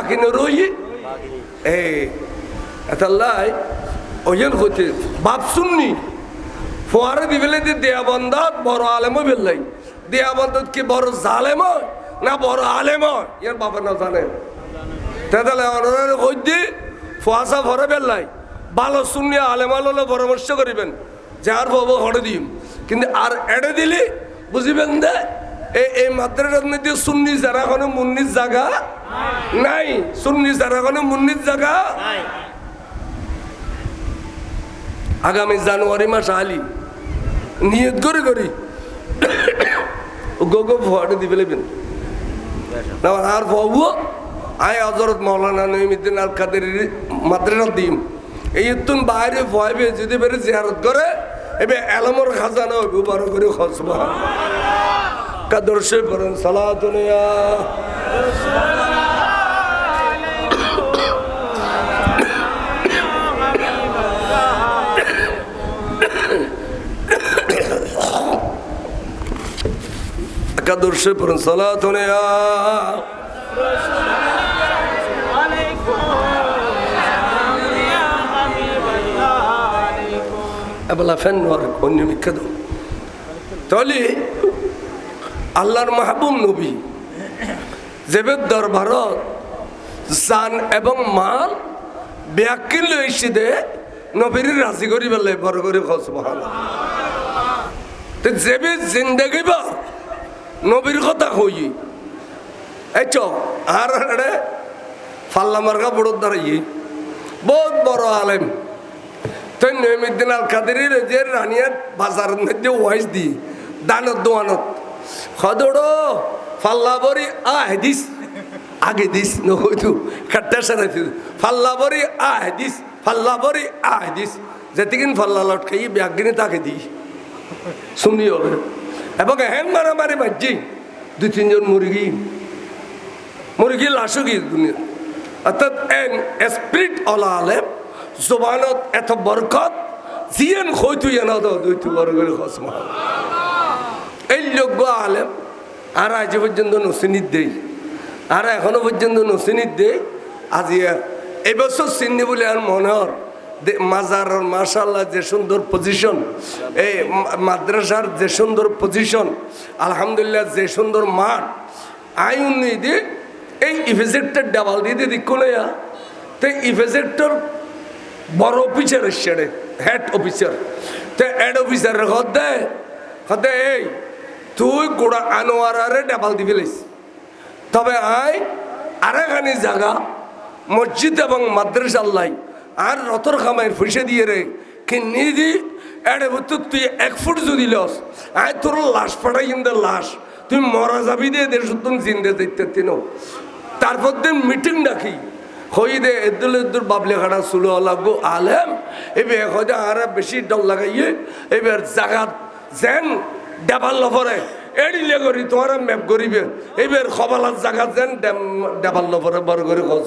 বাকি নরই এই এতাল্লাই ওজন হইতে বাপ শুননি ফোয়ারে দিবেলে দেয়া বন্ধাত বড় আলেমও বেললাই দেয়া বন্ধাত কি বড় জালেম না বড় আলেম ইয়ার বাবা না জানে তাহলে অনারে কই ফোয়াশা ভরে বেললাই ভালো শুনি আলেম আলো পরামর্শ করিবেন যার বাবু হড়ে দিম কিন্তু আর এড়ে দিলি বুঝিবেন দে এই মাত্রার মধ্যে সুন্নি যারা কোনো মুন্নির জায়গা নাই সুন্নি যারা কোনো মুন্নির জায়গা? আগামী জানুয়ারি মাস আলি। নিয়ত করে করি। গোগো ভরে দিবে লেবেন। না আর আয় হজরত মৌলানা নইমুদ্দিন আল কাদের দিম। এই তুন বাইরে ভয়বে যদি বেড়ে জিয়ারত করে এবে এলমর খাজানা বড় করে খসবা কাদর্শে পড়েন সালাতুনিয়া পড়েন অন্য বিখ্যাত তাহলে আল্লাহর মাহবুব নবী, জেবের দরবারত জান এবং মাল ব্যাকিল নবীর রাজি করি পেলে বড় করে খস মহান তো জেবে জিন্দগি বা নবীর কথা কই? এই চ, আর ফাল্লা মার্কা বড় দাঁড়াই বহুত বড় আলেম। তই নৈমিদ্দিন আল কাদেরির যে রানিয়ার বাজার মধ্যে ওয়াইস দি, দানত দোয়ানত। খদড়ো, ফাল্লা বরি আহ দিস, আগে দিস নহইতু কাটটা সারাইতু ফাল্লা বরি আহ দিস, ফাল্লা বরি আহ দিস। যেতিকিন ফাল্লা লটকাই ব্যাগিনে তাকে দি। শুনি হবে এবং হেন মারামারি মারছি দুই তিনজন মুরগি মুরগি লাশো কি দুনিয়া। অর্থাৎ এন স্পিরিট অলা আলেম, জবানত এত বরকত জিয়েন হইতু এন দুই তু বড় করে খসমা। এই যোগ্য আলেম, আর আজ পর্যন্ত নসিনিত দেই। আর এখনও পর্যন্ত নসিনিত দেই। আজি এবছর চিনি বলে আর মনে হর। মাজার মাশাল্লাহ যে সুন্দর পজিশন এই মাদ্রাসার যে সুন্দর পজিশন আলহামদুলিল্লাহ যে সুন্দর মাঠ, আইন দিয়ে এই ইফেজেক্টর ডাবাল দিয়ে দিয়ে দিক কোলে তো ইফেজেক্টর বড় অফিসার এসছে হেড অফিসার তো হেড অফিসারের ঘর দেয় হতে এই, তুই গোড়া আনোয়ারারে ডাবাল দিবি লাইস তবে আই আরেকখানি জায়গা, মসজিদ এবং মাদ্রাসা আল্লাহ আর রতর খামাইয়ের পয়সা দিয়ে রে, কি নিদি এড়ে বলতো তুই এক ফুট যদি লস, আয় তোর লাশ পাঠাই কিন্তু লাশ। তুই মরা যাবি দে দেড় সত্তর জিন্দে দেখতে তিনো। তারপর দিন মিটিং ডাকি। হই দে, এদুল এদুল বাবলে খাড়া সুলো লাগবো, আলেম। এবার হয়তো আর বেশি ডল লাগাইয়ে এবার জাগাত যেন ডাবাল লফরে। এড়িলে করি তোমার ম্যাপ করিবে এবার খবালার জাগাত যেন ডাবাল লফরে বড় করে খোঁজ